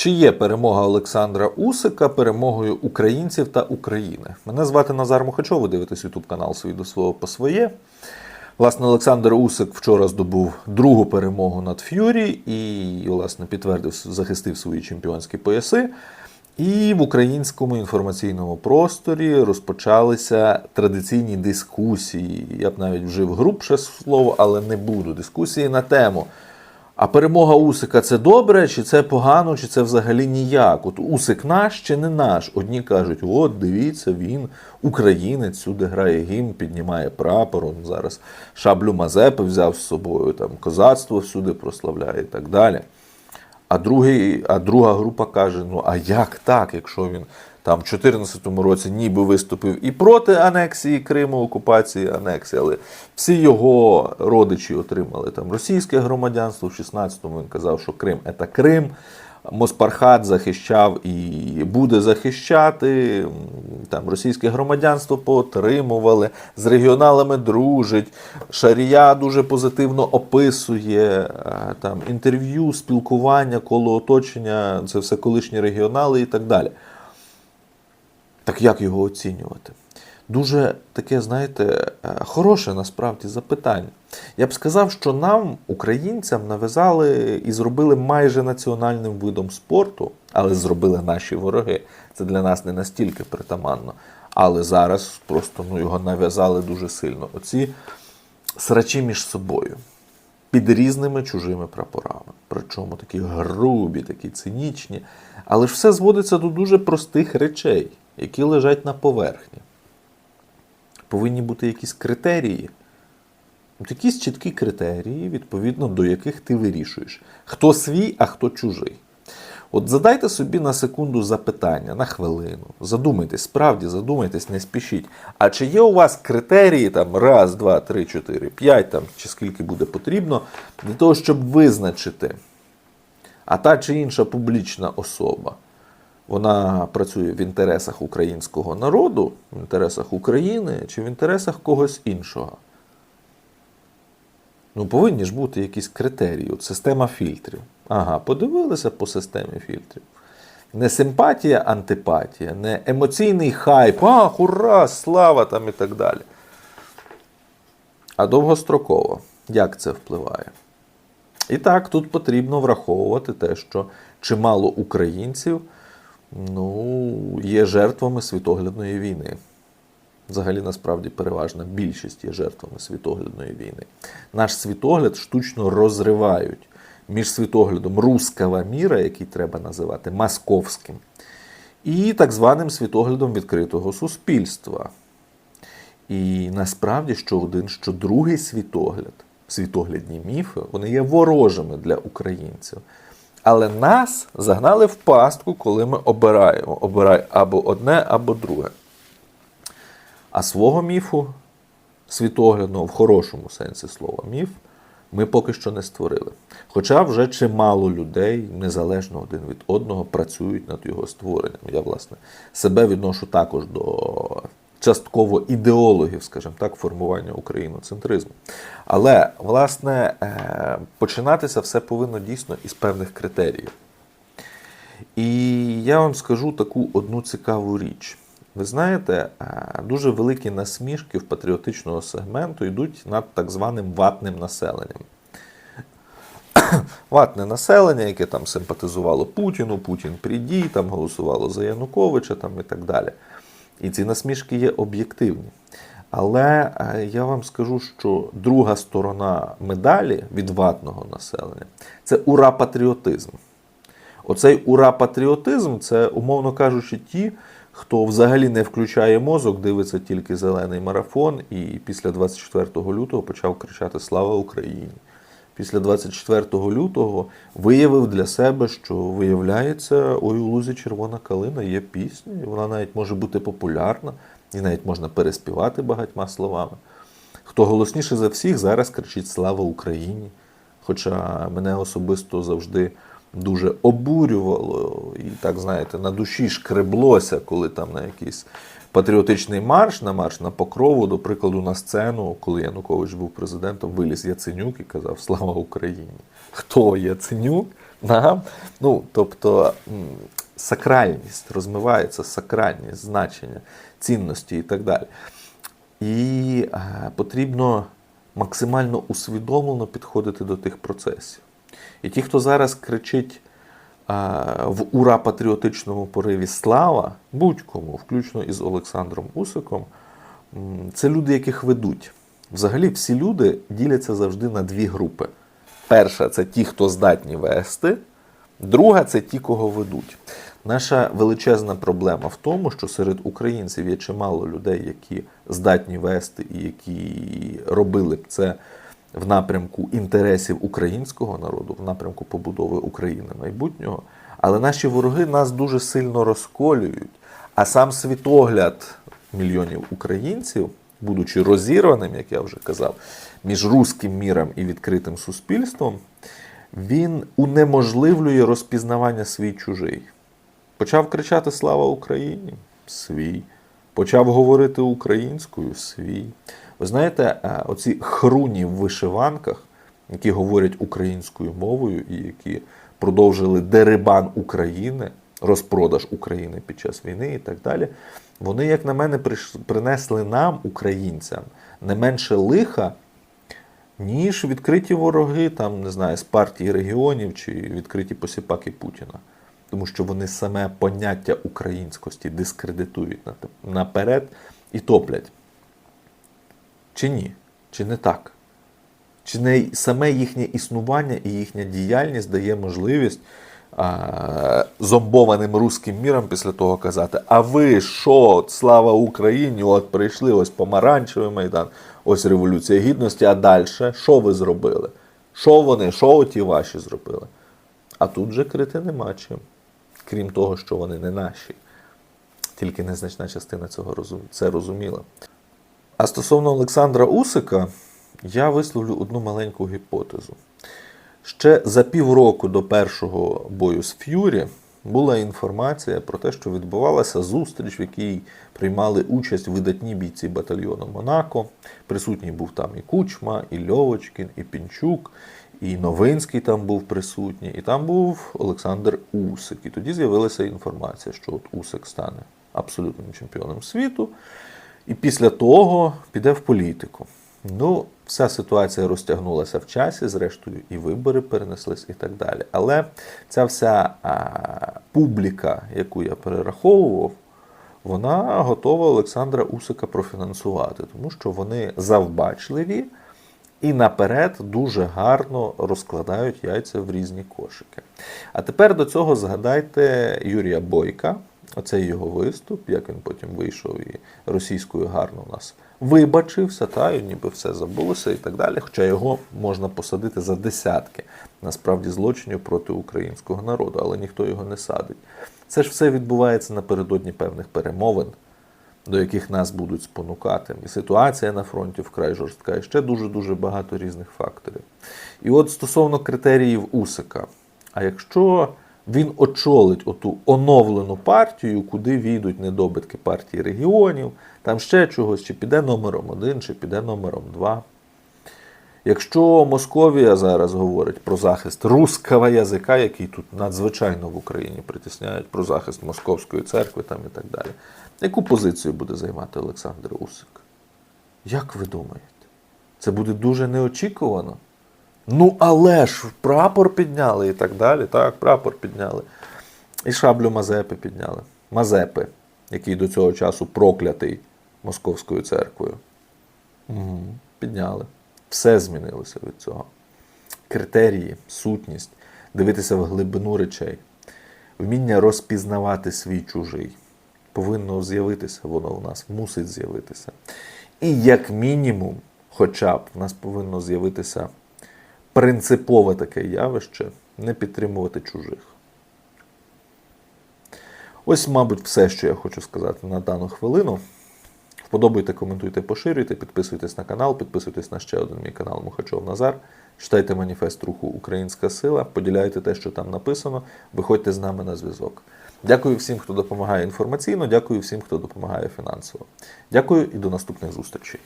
Чи є перемога Олександра Усика перемогою українців та України? Мене звати Назар Мухачов, ви дивитесь YouTube канал «Свій до свого по своє. Власне, Олександр Усик вчора здобув другу перемогу над Ф'юрі і, власне, підтвердив, захистив свої чемпіонські пояси. І в українському інформаційному просторі розпочалися традиційні дискусії. Я б навіть вжив грубше слово, але не буду. Дискусії на тему. А перемога Усика це добре, чи це погано, чи це взагалі ніяк? От Усик наш чи не наш? Одні кажуть, от дивіться, він українець, сюди грає гімн, піднімає прапор, он зараз шаблю Мазепи взяв з собою, там козацтво всюди прославляє і так далі. А, другий, а друга група каже: ну а як так, якщо він там в 2014 році ніби виступив і проти анексії Криму, окупації анексії, але всі його родичі отримали там російське громадянство. В 16-му він казав, що Крим це Крим. Моспархат захищав і буде захищати. Там російське громадянство поотримували, з регіоналами дружить. Шарія дуже позитивно описує е, там інтерв'ю, спілкування, коло оточення, це все колишні регіонали і так далі. Так як його оцінювати? Дуже таке, знаєте, е, хороше насправді запитання. Я б сказав, що нам, українцям, нав'язали і зробили майже національним видом спорту, але зробили наші вороги. Це для нас не настільки притаманно. Але зараз просто ну, його нав'язали дуже сильно. Оці срачі між собою під різними чужими прапорами. Причому такі грубі, такі цинічні. Але ж все зводиться до дуже простих речей, які лежать на поверхні. Повинні бути якісь критерії. Якісь чіткі критерії, відповідно до яких ти вирішуєш, хто свій, а хто чужий. От задайте собі на секунду запитання, на хвилину. Задумайтесь, справді задумайтесь, не спішіть. А чи є у вас критерії там раз, два, три, чотири, п'ять там, чи скільки буде потрібно, для того, щоб визначити, а та чи інша публічна особа, вона працює в інтересах українського народу, в інтересах України чи в інтересах когось іншого? Ну, повинні ж бути якісь критерії, от система фільтрів. Ага, подивилися по системі фільтрів. Не симпатія, антипатія, не емоційний хайп, ах, ура, слава там і так далі. А довгостроково, як це впливає? І так, тут потрібно враховувати те, що чимало українців ну, є жертвами світоглядної війни. Взагалі, насправді, переважна більшість є жертвами світоглядної війни. Наш світогляд штучно розривають між світоглядом руского міра, який треба називати московським, і так званим світоглядом відкритого суспільства. І насправді, що один, що другий світогляд, світоглядні міфи, вони є ворожими для українців. Але нас загнали в пастку, коли ми обираємо. Обирай або одне, або друге. А свого міфу, світоглядного, в хорошому сенсі слова, міф, ми поки що не створили. Хоча вже чимало людей, незалежно один від одного, працюють над його створенням. Я, власне, себе відношу також до частково ідеологів, скажімо так, формування україноцентризму. Але, власне, е, починатися все повинно дійсно із певних критеріїв. І я вам скажу таку одну цікаву річ. Ви знаєте, е, дуже великі насмішки в патріотичного сегменту йдуть над так званим ватним населенням. Ватне населення, яке там симпатизувало Путіну, Путін придій, там голосувало за Януковича там і так далі. І ці насмішки є об'єктивні. Але е, я вам скажу, що друга сторона медалі від ватного населення це ура-патріотизм. Оцей ура-патріотизм це, умовно кажучи, ті, хто взагалі не включає мозок, дивиться тільки зелений марафон, і після 24 лютого почав кричати Слава Україні! Після 24 лютого виявив для себе, що виявляється, ой, у лузі червона калина є пісня, і вона навіть може бути популярна, і навіть можна переспівати багатьма словами. Хто голосніше за всіх, зараз кричить Слава Україні! Хоча мене особисто завжди дуже обурювало і так, знаєте, на душі шкреблося, коли там на якийсь патріотичний марш, на марш на покрову, до прикладу, на сцену, коли Янукович був президентом, виліз Яценюк і казав Слава Україні! Хто Яценюк? Нам? Ну, тобто сакральність розмивається, сакральність, значення, цінності і так далі. І е, потрібно максимально усвідомлено підходити до тих процесів. І ті, хто зараз кричить в ура патріотичному пориві слава будь-кому, включно із Олександром Усиком, це люди, яких ведуть. Взагалі, всі люди діляться завжди на дві групи. Перша це ті, хто здатні вести, друга це ті, кого ведуть. Наша величезна проблема в тому, що серед українців є чимало людей, які здатні вести і які робили б це в напрямку інтересів українського народу, в напрямку побудови України майбутнього. Але наші вороги нас дуже сильно розколюють. А сам світогляд мільйонів українців, будучи розірваним, як я вже казав, між руським міром і відкритим суспільством, він унеможливлює розпізнавання свій чужий. Почав кричати Слава Україні свій. Почав говорити українською свій. Ви знаєте, е, оці хруні в вишиванках, які говорять українською мовою і які продовжили дерибан України, розпродаж України під час війни і так далі. Вони, як на мене, принесли нам, українцям, не менше лиха, ніж відкриті вороги, там, не знаю, з партії регіонів чи відкриті посіпаки Путіна. Тому що вони саме поняття українськості дискредитують на- наперед і топлять. Чи ні? Чи не так? Чи не саме їхнє існування і їхня діяльність дає можливість а, зомбованим руським міром після того казати: А ви що, слава Україні? От прийшли ось помаранчевий майдан, ось Революція Гідності, а далі що ви зробили? Що вони, що оті ваші зробили? А тут же крити нема чим. Крім того, що вони не наші. Тільки незначна частина цього це розуміла. А стосовно Олександра Усика, я висловлю одну маленьку гіпотезу. Ще за півроку до першого бою з Ф'юрі була інформація про те, що відбувалася зустріч, в якій приймали участь видатні бійці батальйону Монако. Присутній був там і Кучма, і Льовочкін, і Пінчук, і Новинський там був присутній, і там був Олександр Усик. І тоді з'явилася інформація, що от Усик стане абсолютним чемпіоном світу. І після того піде в політику. Ну, вся ситуація розтягнулася в часі, зрештою, і вибори перенеслись, і так далі. Але ця вся а, публіка, яку я перераховував, вона готова Олександра Усика профінансувати, тому що вони завбачливі і наперед дуже гарно розкладають яйця в різні кошики. А тепер до цього згадайте Юрія Бойка, оцей його виступ, як він потім вийшов і російською гарно у нас вибачився, та і ніби все забулося і так далі. Хоча його можна посадити за десятки насправді злочинів проти українського народу, але ніхто його не садить. Це ж все відбувається напередодні певних перемовин, до яких нас будуть спонукати. І ситуація на фронті вкрай жорстка, і ще дуже-дуже багато різних факторів. І от стосовно критеріїв Усика, а якщо він очолить оту оновлену партію, куди війдуть недобитки партії регіонів, там ще чогось, чи піде номером один, чи піде номером два. Якщо Московія зараз говорить про захист руского язика, який тут надзвичайно в Україні притісняють, про захист Московської церкви там і так далі, яку позицію буде займати Олександр Усик? Як ви думаєте? Це буде дуже неочікувано. Ну, але ж прапор підняли і так далі. Так, прапор підняли. І шаблю Мазепи підняли. Мазепи, який до цього часу проклятий Московською церквою. Угу. Підняли. Все змінилося від цього. Критерії, сутність, дивитися в глибину речей, вміння розпізнавати свій чужий. Повинно з'явитися, воно у нас мусить з'явитися. І як мінімум, хоча б в нас повинно з'явитися принципове таке явище не підтримувати чужих. Ось, мабуть, все, що я хочу сказати на дану хвилину. Вподобайте, коментуйте, поширюйте, підписуйтесь на канал, підписуйтесь на ще один мій канал Мухачов Назар. Читайте маніфест руху Українська сила, поділяйте те, що там написано, виходьте з нами на зв'язок. Дякую всім, хто допомагає інформаційно, дякую всім, хто допомагає фінансово. Дякую і до наступних зустрічей.